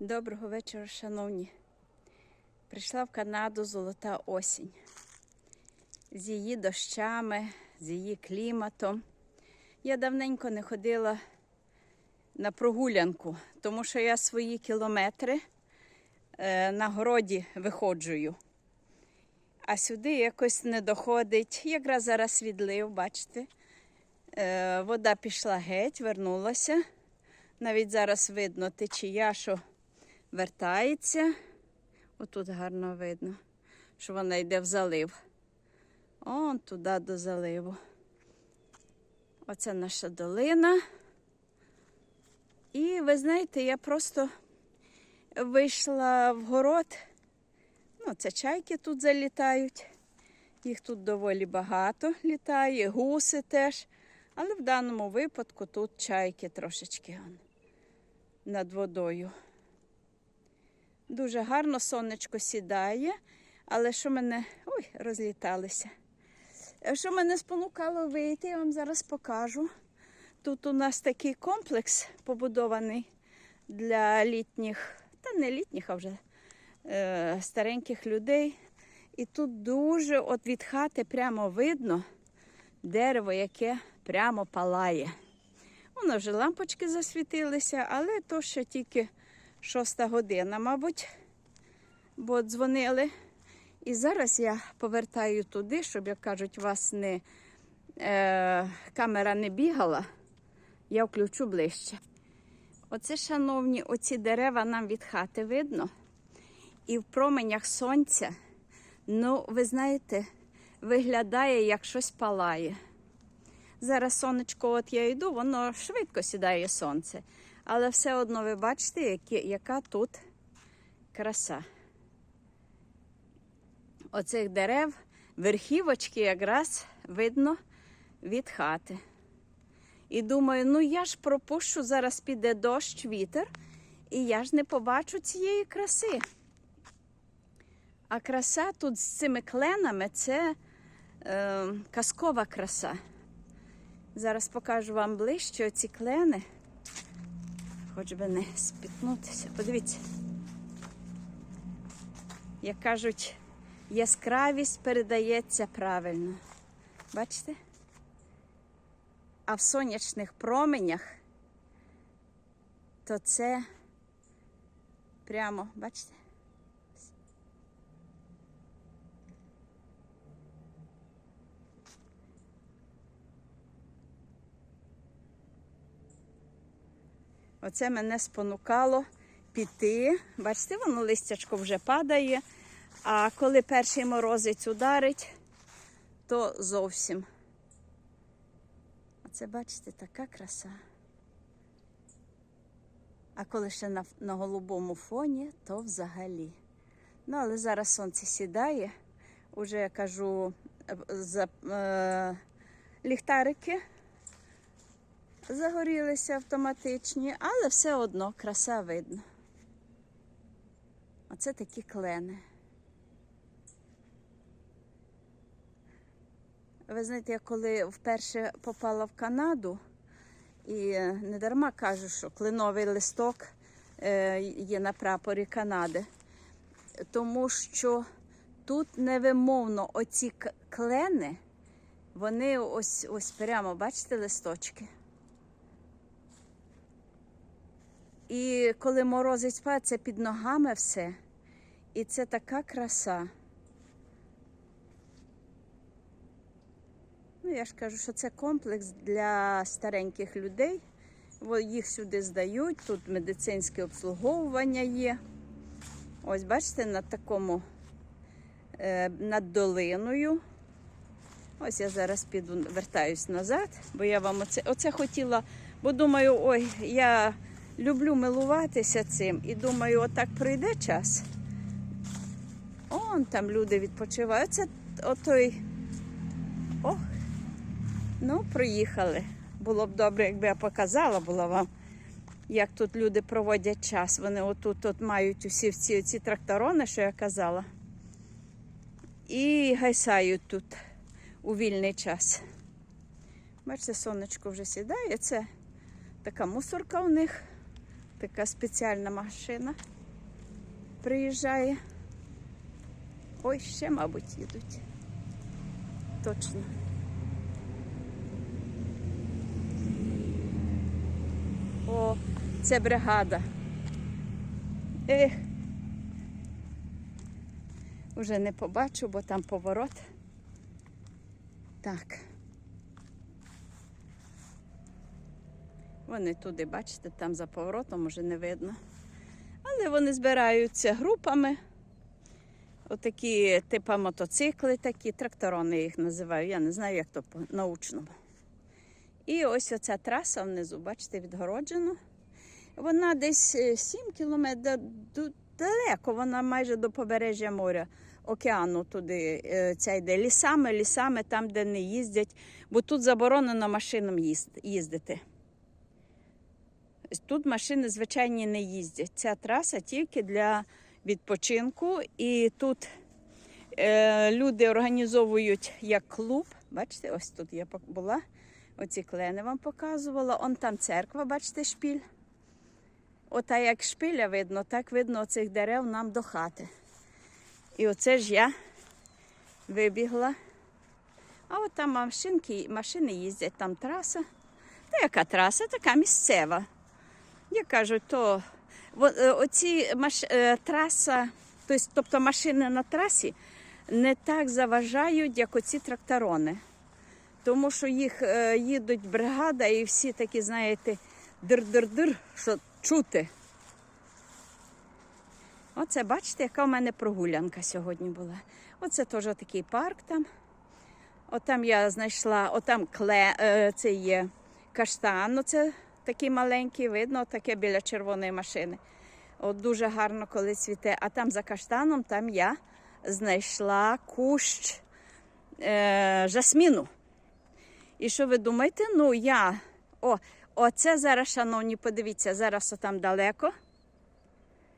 Доброго вечора, шановні. Прийшла в Канаду золота осінь. З її дощами, з її кліматом. Я давненько не ходила на прогулянку, тому що я свої кілометри е, на городі виходжую. А сюди якось не доходить. Якраз зараз відлив, бачите. Е, вода пішла геть, вернулася. Навіть зараз видно течія, що вертається. Отут гарно видно, що вона йде в залив. Он туди до заливу. Оце наша долина. І ви знаєте, я просто вийшла в город. Ну, це чайки тут залітають. Їх тут доволі багато літає, гуси теж. Але в даному випадку тут чайки трошечки над водою. Дуже гарно сонечко сідає, але що мене. Ой, розліталися. Е, Що мене спонукало вийти, я вам зараз покажу. Тут у нас такий комплекс побудований для літніх, та не літніх, а вже е, стареньких людей. І тут дуже от від хати прямо видно дерево, яке прямо палає. Воно вже лампочки засвітилися, але то ще тільки шоста година, мабуть, бо дзвонили. І зараз я повертаю туди, щоб, як кажуть, вас не е, камера не бігала. Я включу ближче. Оце, шановні, оці дерева нам від хати видно. І в променях сонця, ну, ви знаєте, виглядає, як щось палає. Зараз сонечко, от я йду, воно швидко сідає сонце. Але все одно ви бачите, які, яка тут краса. Оцих дерев, верхівочки якраз видно від хати. І думаю, ну я ж пропущу, зараз піде дощ, вітер, і я ж не побачу цієї краси. А краса тут з цими кленами це е, казкова краса. Зараз покажу вам ближче оці клени. Хоч би не спітнутися. Подивіться. Як кажуть, яскравість передається правильно. Бачите? А в сонячних променях то це прямо, бачите? Оце мене спонукало піти. Бачите, воно листячко вже падає. А коли перший морозець ударить, то зовсім. Оце, бачите, така краса. А коли ще на, на голубому фоні, то взагалі. Ну, але зараз сонце сідає. Уже я кажу, е, за, е, ліхтарики загорілися автоматичні, але все одно краса видно. Оце такі клени. Ви знаєте, я коли вперше попала в Канаду, і не дарма кажу, що кленовий листок е, є на прапорі Канади, тому що тут невимовно оці клени, вони ось ось прямо, бачите, листочки. І коли морозить спад, це під ногами все. І це така краса. Ну, я ж кажу, що це комплекс для стареньких людей. Їх сюди здають, тут медицинське обслуговування є. Ось, бачите, на такому е, над долиною. Ось я зараз піду, вертаюсь назад, бо я вам оце, оце хотіла, бо думаю, ой, я люблю милуватися цим і думаю, отак пройде час. Он там люди відпочивають. Це отой. Ох, ну, приїхали. Було б добре, якби я показала була вам, як тут люди проводять час. Вони отут от мають усі ці, ці тракторони, що я казала. І гайсають тут у вільний час. Бачите, сонечко вже сідає. Це така мусорка у них така спеціальна машина приїжджає. Ой, ще, мабуть, їдуть. Точно. О, це бригада. Ех. Уже не побачу, бо там поворот. Так. Вони туди, бачите, там за поворотом уже не видно. Але вони збираються групами. Отакі типа мотоцикли, такі, тракторони їх називаю. Я не знаю, як то по-научному. І ось оця траса внизу, бачите, відгороджена. Вона десь е, 7 кілометрів далеко, вона майже до побережжя моря, океану туди е, ця йде. Лісами, лісами, там, де не їздять, бо тут заборонено машинам їздити. Тут машини звичайні не їздять. Ця траса тільки для відпочинку. І тут е, люди організовують як клуб. Бачите, ось тут я була. Оці клени вам показувала. Он там церква, бачите, шпіль. Ота як шпиля видно, так видно оцих дерев нам до хати. І оце ж я вибігла. А от там машинки, машини їздять, там траса. Та яка траса? Така місцева. Я кажу, то е, оці маш, е, траса, тобто, машини на трасі не так заважають, як оці тракторони. Тому що їх е, їдуть бригада і всі такі, знаєте, дир-дир-дир, що чути. Оце бачите, яка в мене прогулянка сьогодні була. Оце теж такий парк там. Отам я знайшла, отам кле, це є каштан, ну такий маленький, видно, таке біля червоної машини. От дуже гарно, коли цвіте. А там за каштаном там я знайшла кущ е, жасміну. І що ви думаєте? Ну, я. О, оце зараз, шановні, подивіться, зараз там далеко.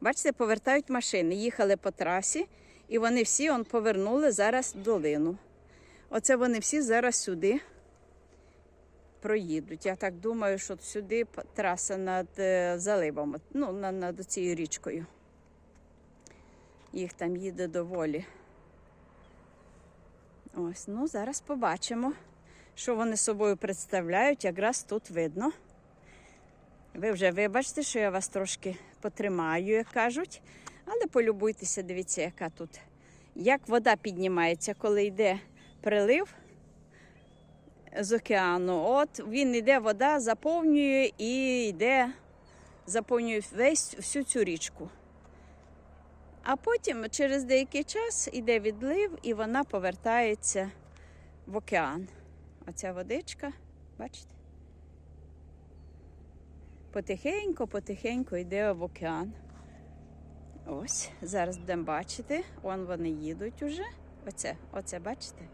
Бачите, повертають машини. Їхали по трасі, і вони всі он, повернули зараз долину. Оце вони всі зараз сюди проїдуть. Я так думаю, що сюди траса над е, заливом, ну, над, над цією річкою. Їх там їде доволі. Ось, ну зараз побачимо, що вони собою представляють. Якраз тут видно. Ви вже вибачте, що я вас трошки потримаю, як кажуть. Але полюбуйтеся, дивіться, яка тут. Як вода піднімається, коли йде прилив з океану. От він йде, вода заповнює і йде, заповнює весь всю цю річку. А потім через деякий час йде відлив і вона повертається в океан. Оця водичка, бачите? Потихеньку йде в океан. Ось, зараз будемо бачити. Вон вони їдуть уже. Оце, оце, бачите?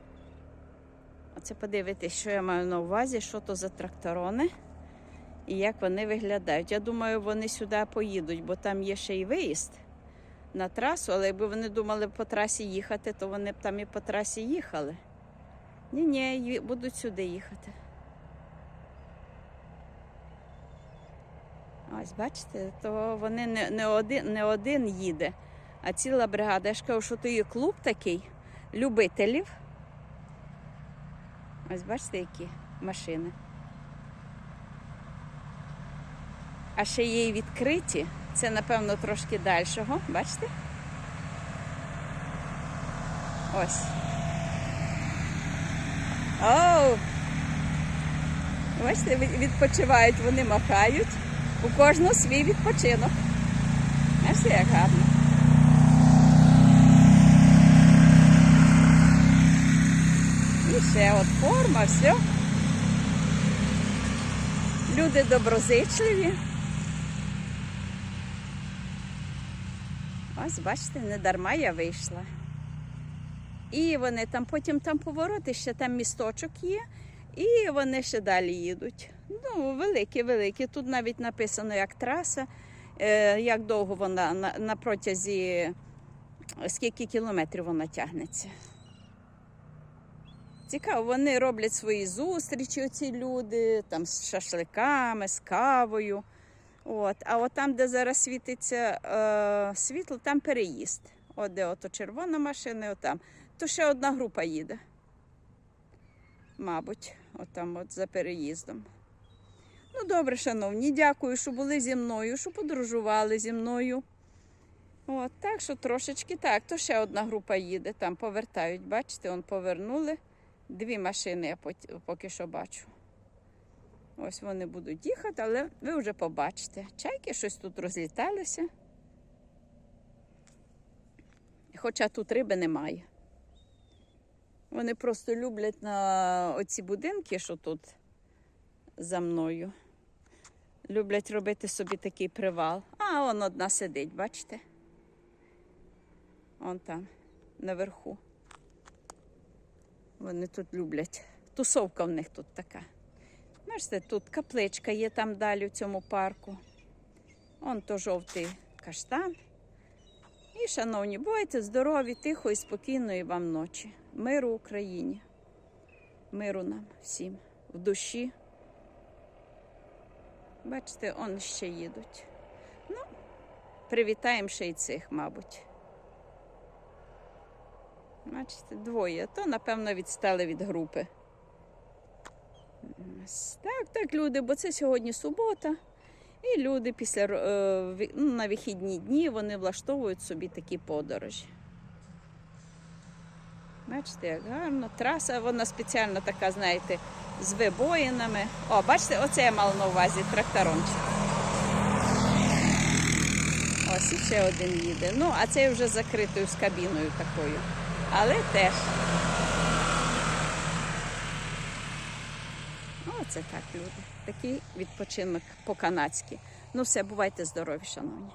Оце подивитись, що я маю на увазі, що то за тракторони і як вони виглядають. Я думаю, вони сюди поїдуть, бо там є ще й виїзд на трасу, але якби вони думали по трасі їхати, то вони б там і по трасі їхали. Ні, ні, будуть сюди їхати. Ось, бачите, то вони не, не, один, не один їде, а ціла бригада. Я ж кажу, що то є клуб такий любителів. Ось бачите, які машини. А ще є й відкриті. Це, напевно, трошки дальшого. Бачите? Ось. Оу! Бачите, відпочивають, вони махають. У кожного свій відпочинок. Бачите, як гарно. Ще от форма, все. Люди доброзичливі. Ось, бачите, не дарма я вийшла. І вони там потім там повороти, ще там місточок є, і вони ще далі їдуть. Ну, великі, великі. Тут навіть написано як траса, е, як довго вона на, на протязі скільки кілометрів вона тягнеться. Цікаво, вони роблять свої зустрічі, оці люди, там з шашликами, з кавою. От, а от там, де зараз світиться е, світло, там переїзд. От де ото червона машина, отам. То ще одна група їде. Мабуть, отам от за переїздом. Ну, добре, шановні, дякую, що були зі мною, що подорожували зі мною. От, так що трошечки так, то ще одна група їде, там повертають. Бачите, он повернули. Дві машини я поки що бачу. Ось вони будуть їхати, але ви вже побачите. Чайки щось тут розліталися. Хоча тут риби немає. Вони просто люблять на оці будинки, що тут за мною. Люблять робити собі такий привал. А он одна сидить, бачите? Он там, наверху. Вони тут люблять. Тусовка в них тут така. Бачите, тут капличка є там далі в цьому парку. Он то жовтий каштан. І, шановні, бувайте здорові, тихо і спокійної вам ночі. Миру Україні. Миру нам всім в душі. Бачите, он ще їдуть. Ну, привітаємо ще й цих, мабуть. Бачите, двоє. То, напевно, відстали від групи. Так, так, люди, бо це сьогодні субота. І люди після е, ну, на вихідні дні вони влаштовують собі такі подорожі. Бачите, як гарно. Траса, вона спеціально така, знаєте, з вибоїнами. О, бачите, оце я мала на увазі тракторончик. Ось ще один їде. Ну, а цей вже закритою з кабіною такою. Але теж. Оце так, люди. Такий відпочинок по-канадськи. Ну все, бувайте здорові, шановні.